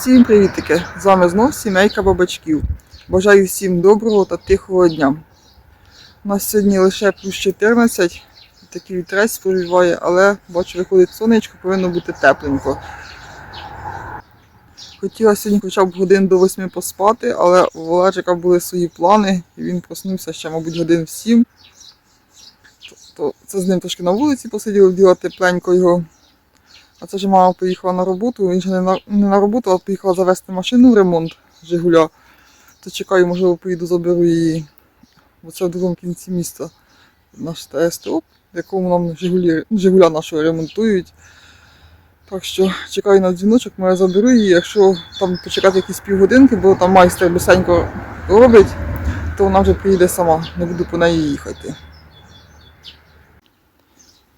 Всім привітики! З вами знов сімейка бабачків. Бажаю всім доброго та тихого дня. У нас сьогодні лише плюс 14, такий вітрець провіває, але бачу, виходить сонечко, повинно бути тепленько. Хотіла сьогодні хоча б годин до 8 поспати, але у Олежика були свої плани, і він проснувся ще, мабуть, годин в 7. То це з ним трошки на вулиці посиділи, вділа тепленько його. А це ж мама поїхала на роботу, він же не на, роботу, а поїхала завести машину в ремонт Жигуля. То чекаю, можливо, поїду заберу її. Бо це в другому кінці міста наш ТСТО, в якому нам Жигулі, Жигуля нашого ремонтують. Так що чекаю на дзвіночок, може заберу її. Якщо там почекати якісь півгодинки, бо там майстер бисенько робить, то вона вже приїде сама, не буду по неї їхати.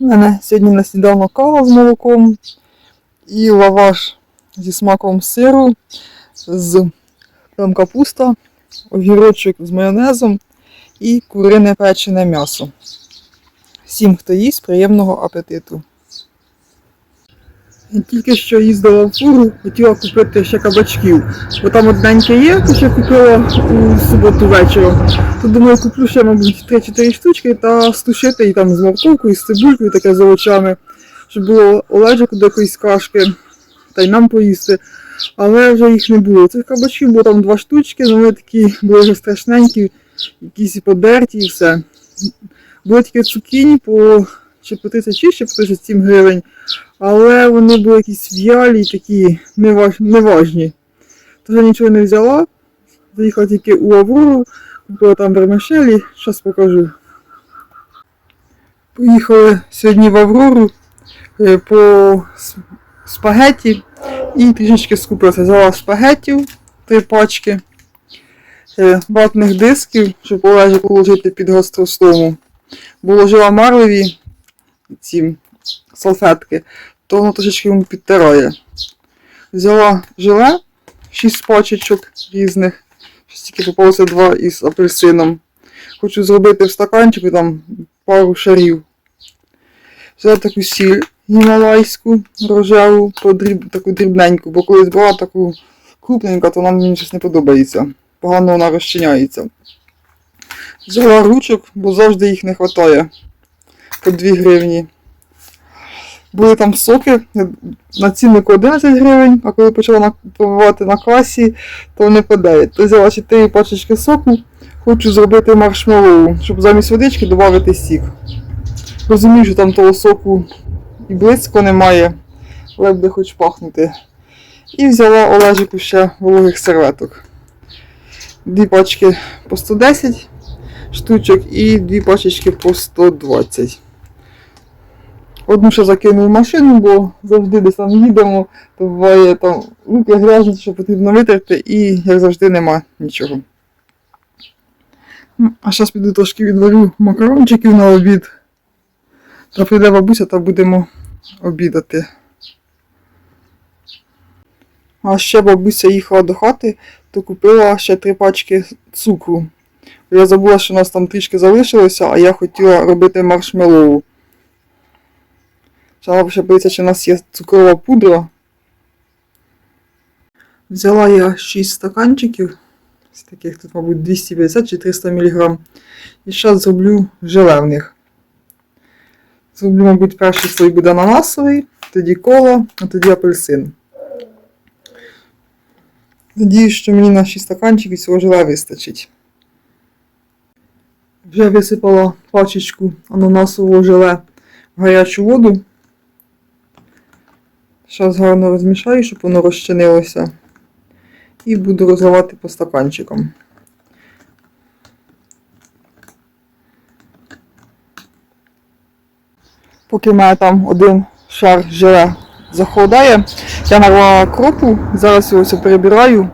У мене сьогодні на кава з молоком і лаваш зі смаком сиру, з там капуста, огірочок з майонезом і курине печене м'ясо. Всім, хто їсть, приємного апетиту. Тільки що їздила в фуру, хотіла купити ще кабачків. Бо там одненьке є, то ще купила у суботу вечором. То думаю, куплю ще, мабуть, 3-4 штучки та стушити і там з морковкою, з цибулькою, таке з овочами, щоб було Олежику до якоїсь кашки, та й нам поїсти. Але вже їх не було. Цих кабачків було там два штучки, але вони такі були вже страшненькі, якісь і подерті і все. Були тільки цукіні по чи по 36, чи по 37 гривень. Але вони були якісь в'ялі, такі неваж... неважні. Тож я нічого не взяла. Заїхала тільки у Аврору, купила там вермишелі, зараз покажу. Поїхали сьогодні в Аврору е, по спагетті і трішечки скупилася. Взяла спагеттів, три пачки, е, ватних дисків, щоб Олежик положити під гастростому. Бо ложила марлеві ці салфетки, то воно трошечки йому підтирає. Взяла желе, 6 пачечок різних. Щось тільки попалося два із апельсином. Хочу зробити в стаканчику там пару шарів. Взяла таку сіль гімалайську, рожеву, подріб, таку дрібненьку, бо колись брала таку крупненьку, то нам мені щось не подобається. Погано вона розчиняється. Взяла ручок, бо завжди їх не вистачає. По 2 гривні. Були там соки на ціннику 11 гривень, а коли почала купувати на касі, то вони по 9. То взяла 4 пачечки соку, хочу зробити маршмеллоу, щоб замість водички додати сік. Розумію, що там того соку і близько немає, але буде хоч пахнути. І взяла Олежику ще вологих серветок. Дві пачки по 110 штучок і дві пачечки по 120. Одну ще закинув машину, бо завжди десь там їдемо, то буває там руки грязні, що потрібно витерти, і як завжди нема нічого. Ну, А зараз піду трошки відварю макарончиків на обід. Та прийде бабуся та будемо обідати. А ще бабуся їхала до хати, то купила ще три пачки цукру. Я забула, що у нас там трішки залишилося, а я хотіла робити маршмеллоу. Ще подивитися, чи у нас є цукрова пудра. Взяла я 6 стаканчиків, з таких тут, мабуть, 250 чи 300 мг. І зараз зроблю желе в них. Зроблю, мабуть, перший слой буде ананасовий, тоді кола, а тоді апельсин. Надіюсь, що мені на 6 стаканчиків цього желе вистачить. Вже висипала пачечку ананасового желе в гарячу воду. Зараз гарно розмішаю, щоб воно розчинилося. І буду розливати по стаканчикам. Поки в мене там один шар желе заходає, я нарвала кропу, зараз його все перебираю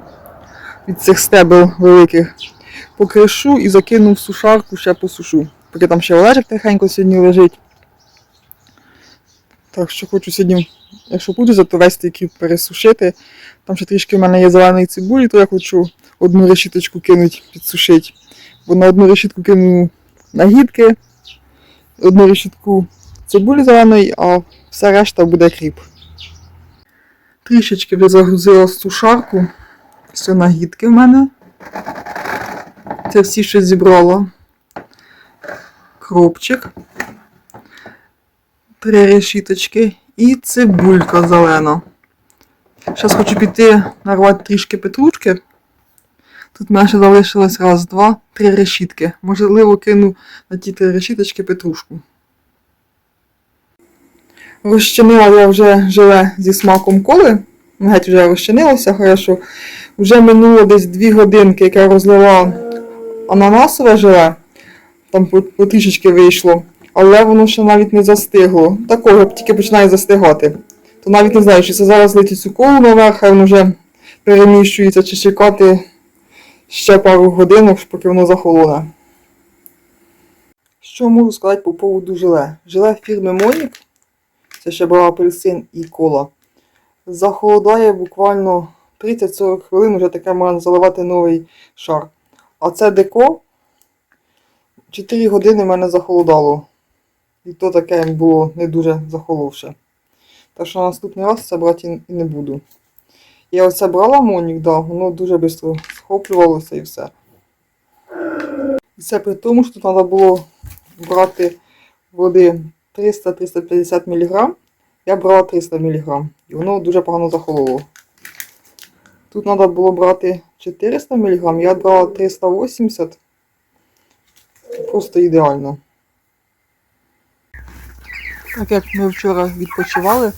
від цих стебел великих, покришу і закину в сушарку, ще посушу. Поки там ще Олежик тихенько сьогодні лежить. Так що хочу сьогодні, якщо буду, то весь цей кріп пересушити. Там ще трішки в мене є зеленої цибулі, то я хочу одну решіточку кинути, підсушити. Бо на одну решітку кину нагідки, одну решітку цибулі зеленої, а все решта буде кріп. Трішечки вже загрузила сушарку. Все нагідки в мене. Це всі, що зібрала. Кропчик. Три решіточки і цибулька зелена. Зараз хочу піти нарвати трішки петрушки. Тут в мене ще залишилось раз, два, три решітки. Можливо, кину на ті три решіточки петрушку. Розчинила я вже желе зі смаком коли. Геть вже розчинилося, хорошо. Вже минуло десь 2 годинки, як я розлила ананасове желе. Там по- потрішечки вийшло. Але воно ще навіть не застигло. Такого тільки починає застигати. То навіть не знаю, чи це зараз лити цю колу наверх, а воно вже переміщується, чи чекати ще пару годинок, поки воно захолоне. Що можу сказати по поводу желе? Желе фірми Монік, це ще була апельсин і кола. Захолодає буквально 30-40 хвилин, вже таке можна заливати новий шар. А це деко 4 години в мене захолодало. І то таке було не дуже захоловше. Так що на наступний раз це брати і- не буду. Я оце брала Монік, да, воно дуже швидко схоплювалося і все. І це при тому, що треба було брати води 300-350 мг. Я брала 300 мг. І воно дуже погано захололо. Тут треба було брати 400 мг, я брала 380. Просто ідеально. Так як ми вчора відпочивали,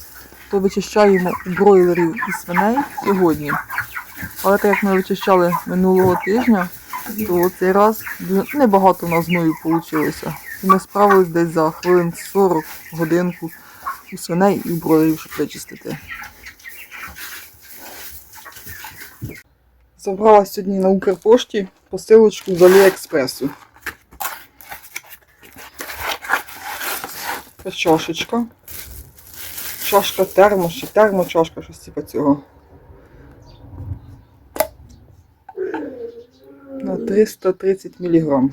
то вичищаємо бройлерів і свиней сьогодні. Але так як ми вичищали минулого тижня, то цей раз небагато у нас зною вийшло. Ми справились десь за хвилин 40 годинку у свиней і бройлерів, щоб вичистити. Забрала сьогодні на Укрпошті посилочку з Аліекспресу. Така чашечка. Чашка термо, чи термочашка, щось типу цього. На 330 мг.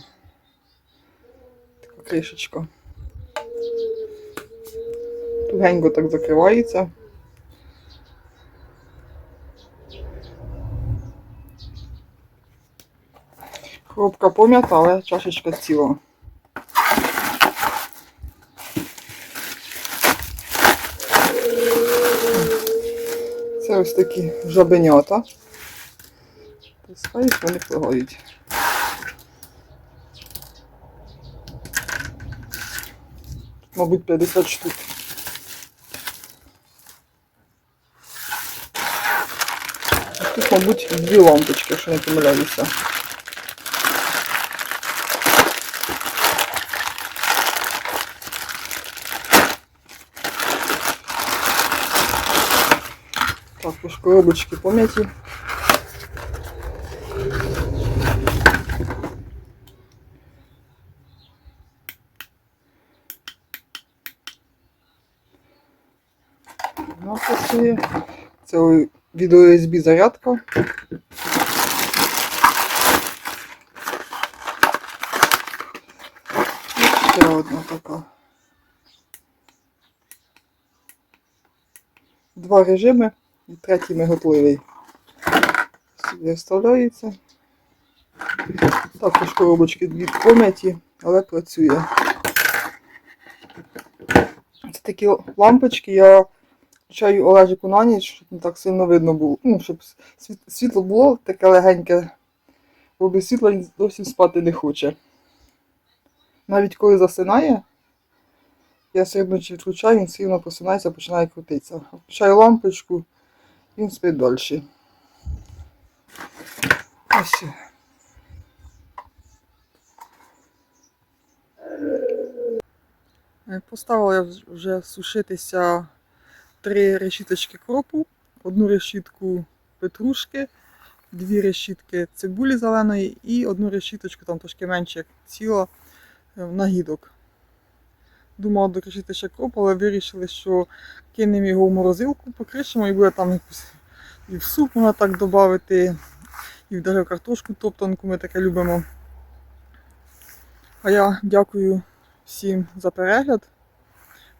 Така кришечка. Тугенько так закривається. Коробка пом'ята, але чашечка ціла. Це ось такі жабенята. Пускають, вони пливають. Мабуть, 50 штук. Тут, мабуть, дві лампочки, якщо не помиляюся. Також коробочки пом'яті. Вона. Це відео USB зарядка. Ще одна така. Два режими. І третій миготливий. Сюди вставляється. Також коробочки дві пом'яті, але працює. Це такі лампочки я включаю Олежику на ніч, щоб не так сильно видно було. Ну, щоб світло було таке легеньке, бо без світла він зовсім спати не хоче. Навіть коли засинає, я серед ночі відключаю, він все рівно просинається, починає крутитися. Включаю лампочку, він спить далі. Поставила я вже сушитися три решіточки кропу, одну решітку петрушки, дві решітки цибулі зеленої і одну решіточку, там трошки менше як ціла, е, нагідок. Думала докришити ще кроп, але вирішили, що кинемо його в морозилку, покришимо і буде там якусь і в суп можна так додати, і навіть в картошку топтанку ми таке любимо. А я дякую всім за перегляд.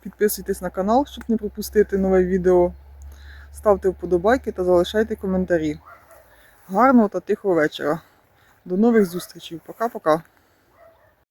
Підписуйтесь на канал, щоб не пропустити нове відео. ставте вподобайки та залишайте коментарі. Гарного та тихого вечора. До нових зустрічей. Пока-пока.